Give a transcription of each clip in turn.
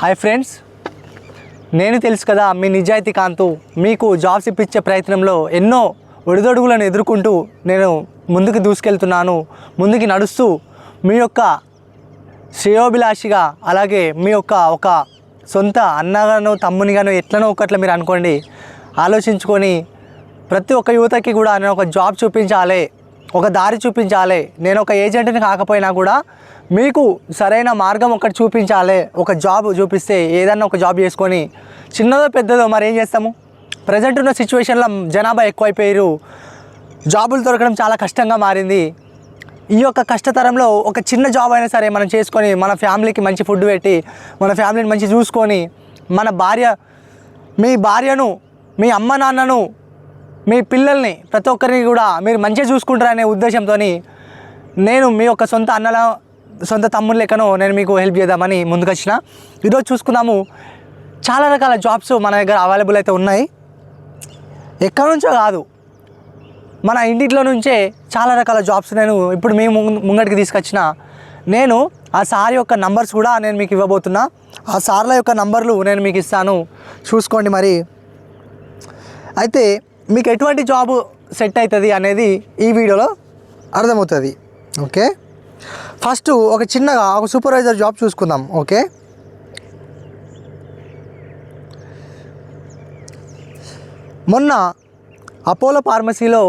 Hi friends నేను తెలుసు కదా మీ నిజాయితీ కాంతు. మీకు జాబ్స్ ఇప్పించే ప్రయత్నంలో ఎన్నో ఒడిదొడుగులను ఎదుర్కొంటూ నేను ముందుకు దూసుకెళ్తున్నాను. ముందుకు నడుస్తూ మీ యొక్క శ్రేయోభిలాషిగా అలాగే మీ యొక్క ఒక సొంత అన్నగానో తమ్మునిగానో ఎట్లనో ఒకట్లా మీరు అనుకోండి. ఆలోచించుకొని ప్రతి ఒక్క యువతకి కూడా నేను ఒక జాబ్ చూపించాలి ఒక దారి చూపించాలి. నేను ఒక ఏజెంట్ని కాకపోయినా కూడా మీకు సరైన మార్గం ఒకటి చూపించాలి. ఒక జాబ్ చూపిస్తే ఏదన్నా ఒక జాబ్ చేసుకొని చిన్నదో పెద్దదో మరి ఏం చేస్తాము? ప్రజెంట్ ఉన్న సిచ్యువేషన్లో జనాభా ఎక్కువైపోయారు. జాబులు దొరకడం చాలా కష్టంగా మారింది. ఈ యొక్క కష్టతరంలో ఒక చిన్న జాబ్ అయినా సరే మనం చేసుకొని మన ఫ్యామిలీకి మంచి ఫుడ్ పెట్టి మన ఫ్యామిలీని మంచి చూసుకొని మన భార్య మీ భార్యను మీ అమ్మ నాన్నను మీ పిల్లల్ని ప్రతి ఒక్కరిని కూడా మీరు మంచిగా చూసుకుంటారనే ఉద్దేశంతో నేను మీ యొక్క సొంత అన్నల సొంత తమ్ముడు లెక్కను నేను మీకు హెల్ప్ చేద్దామని ముందుకొచ్చిన ఈరోజు చూసుకుందాము చాలా రకాల జాబ్స్ మన దగ్గర అవైలబుల్ అయితే ఉన్నాయి. ఎక్కడి నుంచో కాదు మన ఇంటిలో నుంచే చాలా రకాల జాబ్స్ నేను ఇప్పుడు మేము ముంగ- ముంగటికి తీసుకొచ్చిన. నేను ఆ సార్ యొక్క నంబర్స్ కూడా నేను మీకు ఇవ్వబోతున్నా. ఆ సార్ల యొక్క నంబర్లు నేను మీకు ఇస్తాను. చూసుకోండి మరి. అయితే మీకు ఎటువంటి జాబ్ సెట్ అవుతుంది అనేది ఈ వీడియోలో అర్థమవుతుంది ఓకే? ఫస్ట్ ఒక చిన్నగా ఒక సూపర్వైజర్ జాబ్ చూసుకుందాం ఓకే? మొన్న అపోలో ఫార్మసీలో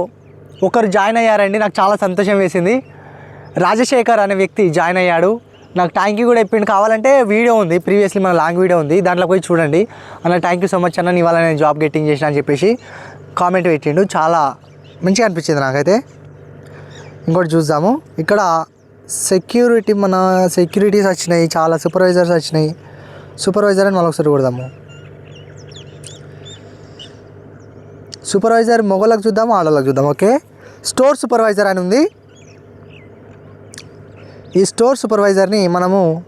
ఒకరు జాయిన్ అయ్యారండి నాకు చాలా సంతోషం వేసింది. రాజశేఖర్ అనే వ్యక్తి జాయిన్ అయ్యాడు. నాకు థ్యాంక్ యూ కూడా చెప్పిండు. కావాలంటే వీడియో ఉంది ప్రీవియస్లీ మన లాంగ్ వీడియో ఉంది దాంట్లో పోయి చూడండి. అన్న థ్యాంక్ యూ సో మచ్ అన్న ఇవాళ నేను జాబ్ గెట్టింగ్ చేసిన అని చెప్పేసి. కామెంట్ పెట్టిండు. చాలా మంచిగా అనిపించింది నాకైతే. ఇంకోటి చూద్దాము. ఇక్కడ సెక్యూరిటీ మన సెక్యూరిటీస్ వచ్చినాయి చాలా సూపర్వైజర్స్ వచ్చినాయి. సూపర్వైజర్ అని మళ్ళొకసారి కొడదాము. సూపర్వైజర్ మొగలకు చూద్దాము ఆడలకు చూద్దాం ఓకే? స్టోర్ సూపర్వైజర్ అని ఉంది. ఈ స్టోర్ సూపర్వైజర్ని మనము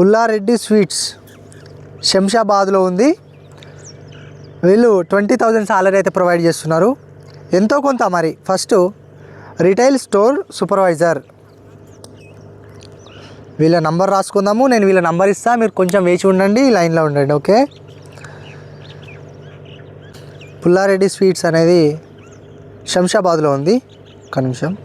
పుల్లారెడ్డి స్వీట్స్ శంషాబాద్లో ఉంది. వీళ్ళు ట్వంటీ థౌజండ్ సాలరీ అయితే ప్రొవైడ్ చేస్తున్నారు. ఎంతో కొంత మరి. First retail store supervisor. వీళ్ళ నంబర్ రాసుకుందాము. నేను వీళ్ళ నంబర్ ఇస్తా. మీరు కొంచెం వేచి ఉండండి. లైన్లో ఉండండి. ఓకే? పుల్లారెడ్డి స్వీట్స్ అనేది శంషాబాద్లో ఉంది. ఒక నిమిషం.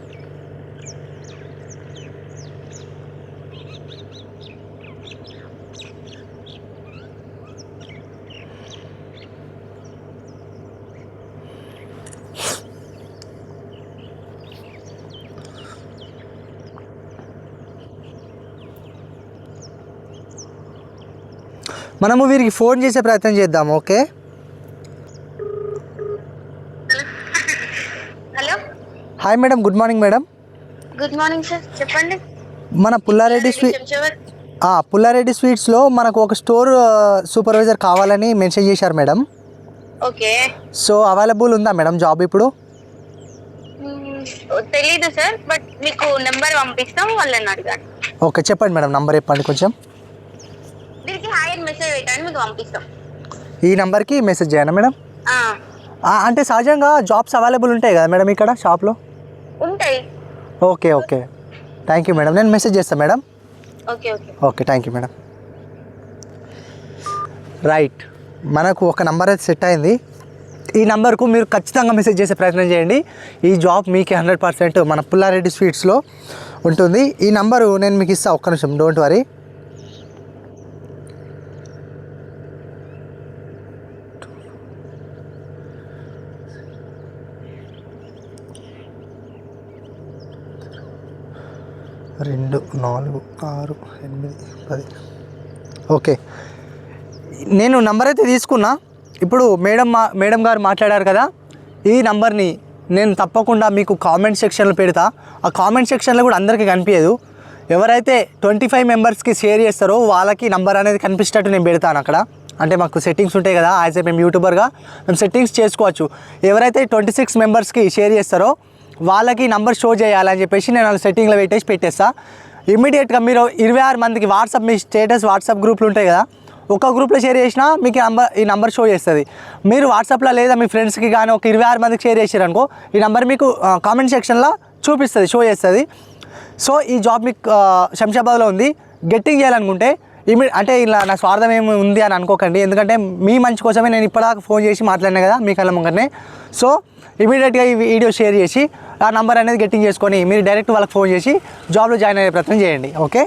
మనము వీరికి ఫోన్ చేసే ప్రయత్నం చేద్దాము okay? Hello? Hi madam good morning madam. Good morning sir చెప్పండి. మన పుల్లారెడ్డి స్వీ శంషాబాద్ ఆ, పుల్లారెడ్డి స్వీట్స్లో మనకు ఒక స్టోర్ సూపర్వైజర్ కావాలని మెన్షన్ చేశారు మేడం. ఓకే. సో అవైలబుల్ ఉందా మేడం జాబ్ ఇప్పుడు? తెలీదు సార్ బట్ మీకు నెంబర్ పంపిస్తాం వాళ్ళని అడగాలి. ఓకే చెప్పండి మేడం నంబర్ చెప్పండి కొంచెం దీనికి హాయ్ అని మెసేజ్ పెట్టండి మీకు పంపిస్తాం. ఈ నెంబర్కి మెసేజ్ చేయండి మేడం. అంటే సహజంగా జాబ్స్ అవైలబుల్ ఉంటాయి కదా మేడం ఇక్కడ షాప్లో? ఉంటాయి. Okay okay. Thank you madam. నేను మెసేజ్ చేస్తాను madam. Okay okay. Okay thank you madam. Right మనకు ఒక నంబర్ అయితే సెట్ అయింది. ఈ నంబర్కు మీరు ఖచ్చితంగా మెసేజ్ చేసే ప్రయత్నం చేయండి. ఈ జాబ్ మీకు హండ్రెడ్ పర్సెంట్ మన పుల్లారెడ్డి స్వీట్స్లో ఉంటుంది. ఈ నంబరు నేను మీకు ఇస్తాను ఒక్క నిమిషం డోంట్ వరీ రెండు నాలుగు ఆరు ఎనిమిది పది. ఓకే. నేను నంబర్ అయితే తీసుకున్నా. ఇప్పుడు మేడం మా మేడం గారు మాట్లాడారు కదా ఈ నంబర్ని నేను తప్పకుండా మీకు కామెంట్ సెక్షన్లో పెడతా. ఆ కామెంట్ సెక్షన్లో కూడా అందరికీ కనిపించదు. ఎవరైతే ట్వంటీ ఫైవ్ మెంబర్స్కి షేర్ చేస్తారో వాళ్ళకి నంబర్ అనేది కనిపించేటట్టు నేను పెడతాను అక్కడ. అంటే మాకు సెట్టింగ్స్ ఉంటాయి కదా యాజ్ ఏ మేము యూట్యూబర్గా మేము సెట్టింగ్స్ చేసుకోవచ్చు. ఎవరైతే ట్వంటీ సిక్స్ మెంబర్స్కి షేర్ చేస్తారో వాళ్ళకి నంబర్ షో చేయాలని చెప్పేసి నేను వాళ్ళు సెట్టింగ్లో పెట్టేసి పెట్టేస్తా. ఇమ్మీడియట్గా మీరు ఇరవై ఆరు మందికి వాట్సాప్ మీ స్టేటస్ వాట్సాప్ గ్రూప్లు ఉంటాయి కదా ఒక గ్రూప్లో షేర్ చేసినా మీకు నంబర్ ఈ నంబర్ షో చేస్తుంది. మీరు వాట్సాప్లో లేదా మీ ఫ్రెండ్స్కి కానీ ఒక ఇరవై ఆరు మందికి షేర్ చేసారనుకో ఈ నంబర్ మీకు కామెంట్ సెక్షన్లో చూపిస్తుంది షో చేస్తుంది. సో ఈ జాబ్ మీకు శంషాబాద్లో ఉంది. గెట్టింగ్ చేయాలనుకుంటే ఇమి అంటే ఇలా నా స్వార్థం ఏమి ఉంది అని అనుకోకండి. ఎందుకంటే మీ మంచి కోసమే నేను ఇప్పటిదాకా ఫోన్ చేసి మాట్లాడినా కదా మీకు అలా ముంగనే సో ఇమీడియట్గా ఈ వీడియో షేర్ చేసి ఆ నంబర్ అనేది గెట్టింగ్ చేసుకొని మీరు డైరెక్ట్ వాళ్ళకి ఫోన్ చేసి జాబ్లో జాయిన్ అయ్యే ప్రయత్నం చేయండి ఓకే?